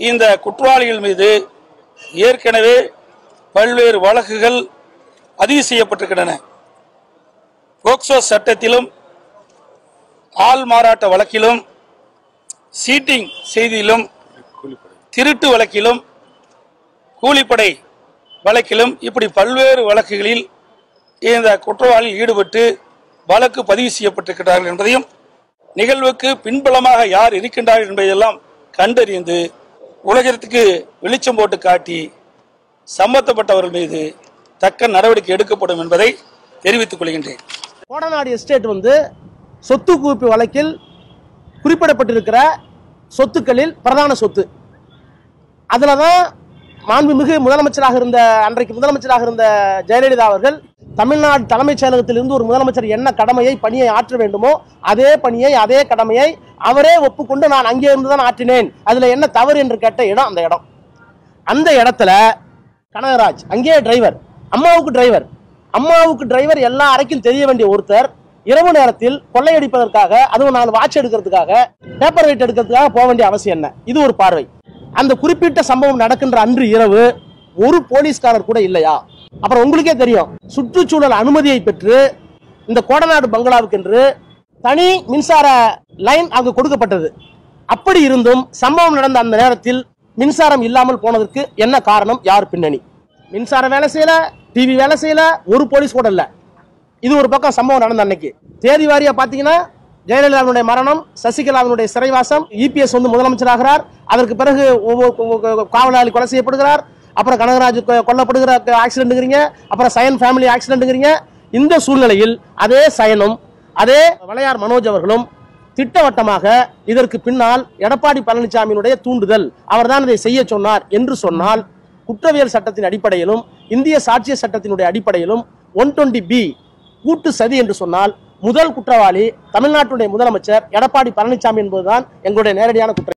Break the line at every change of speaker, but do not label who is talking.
இந்த குற்றவாளிகள் மீது ஏற்கனவே பல்வேறு வழக்குகள் பதிவு செய்யப்பட்டிருக்கின்றன. போக்சோ சட்டத்திலும் ஆள் மாறாட்ட வழக்கிலும் சீட்டிங் செய்தியிலும் திருட்டு வழக்கிலும் கூலிப்படை வழக்கிலும் இப்படி பல்வேறு வழக்குகளில் இந்த குற்றவாளிகள் ஈடுபட்டு வழக்கு பதிவு செய்யப்பட்டிருக்கிறார்கள் என்பதையும் நிகழ்வுக்கு பின்புலமாக யார் இருக்கின்றார்கள் என்பதையெல்லாம் கண்டறிந்து உலகத்துக்கு வெளிச்சம் போட்டு காட்டி சம்பந்தப்பட்டவர்கள் மீது தக்க நடவடிக்கை எடுக்கப்படும் என்பதை தெரிவித்துக் கொள்கின்றேன்.
கோடநாடு எஸ்டேட் வந்து சொத்து குவிப்பு வழக்கில் குறிப்பிடப்பட்டிருக்கிற சொத்துக்களில் பிரதான சொத்து. அதில் தான் மாண்புமிகு முதலமைச்சராக இருந்த அன்றைக்கு முதலமைச்சராக இருந்த ஜெயலலிதா அவர்கள் தமிழ்நாடு தலைமைச் செயலகத்திலிருந்து ஒரு முதலமைச்சர் என்ன கடமையை பணியை ஆற்ற வேண்டுமோ அதே பணியை அதே கடமையை அவரே ஒப்புக்கொண்டு நான் அங்கே இருந்து தான் ஆற்றினேன். அதில் என்ன தவறு என்று கேட்ட இடம் அந்த இடம். அந்த இடத்துல கனகராஜ் அங்கேயே டிரைவர் அம்மாவுக்கு டிரைவர் அம்மாவுக்கு டிரைவர் எல்லா அறைக்கும் தெரிய வேண்டிய ஒருத்தர் இரவு நேரத்தில் கொள்ளையடிப்பதற்காக அதுவும் நாலு வாட்ச் எடுக்கிறதுக்காக பேப்பர் வெயிட் எடுக்கிறதுக்காக போக வேண்டிய அவசியம் என்ன? இது ஒரு பார்வை. அந்த குறிப்பிட்ட சம்பவம் நடக்கின்ற அன்று இரவு ஒரு போலீஸ்காரர் கூட இல்லையா? அப்புறம் உங்களுக்கே தெரியும். சுற்றுச்சூழல் அனுமதியை பெற்று இந்த கோடநாடு பங்களாவுக்கு என்று தனி மின்சார லைன் அங்கு கொடுக்கப்பட்டது. அப்படி இருந்தும் சம்பவம் நடந்த அந்த நேரத்தில் மின்சாரம் இல்லாமல் போனதற்கு என்ன காரணம்? யார் பின்னணி? மின்சாரம் வேலை செய்யல டிவி வேலை செய்யல ஒரு போலீஸ் கூட இல்லை. இது ஒரு பக்கம் சம்பவம் நடந்த அன்னைக்கு. தேதி வாரியா பாத்தீங்கன்னா ஜெயலலிதாவினுடைய மரணம் சசிகலாவினுடைய சிறைவாசம் இபிஎஸ் வந்து முதலமைச்சராகிறார். அதற்கு பிறகு ஒவ்வொரு காவலாளி கொலை செய்யப்படுகிறார். அப்புறம் கனகராஜ் கொல்லப்படுகிற ஆக்சிடென்ட்டுங்கிறீங்க அப்புறம் சயன் ஃபேமிலி ஆக்சிடென்ட்டுங்கிறீங்க இந்த சூழ்நிலையில் அதே சயனும் அதே வளையார் மனோஜ் அவர்களும் திட்டவட்டமாக இதற்கு பின்னால் எடப்பாடி பழனிசாமியினுடைய தூண்டுதல். அவர்தான் இதை செய்ய சொன்னார் என்று சொன்னால் குற்றவியல் சட்டத்தின் அடிப்படையிலும் இந்திய சாட்சிய சட்டத்தினுடைய அடிப்படையிலும் ஒன் டுவெண்ட்டி பி கூட்டு சதி என்று சொன்னால் முதல் குற்றவாளி தமிழ்நாட்டுடைய முதலமைச்சர் எடப்பாடி பழனிசாமி என்பதுதான் எங்களுடைய நேரடியான குற்றம்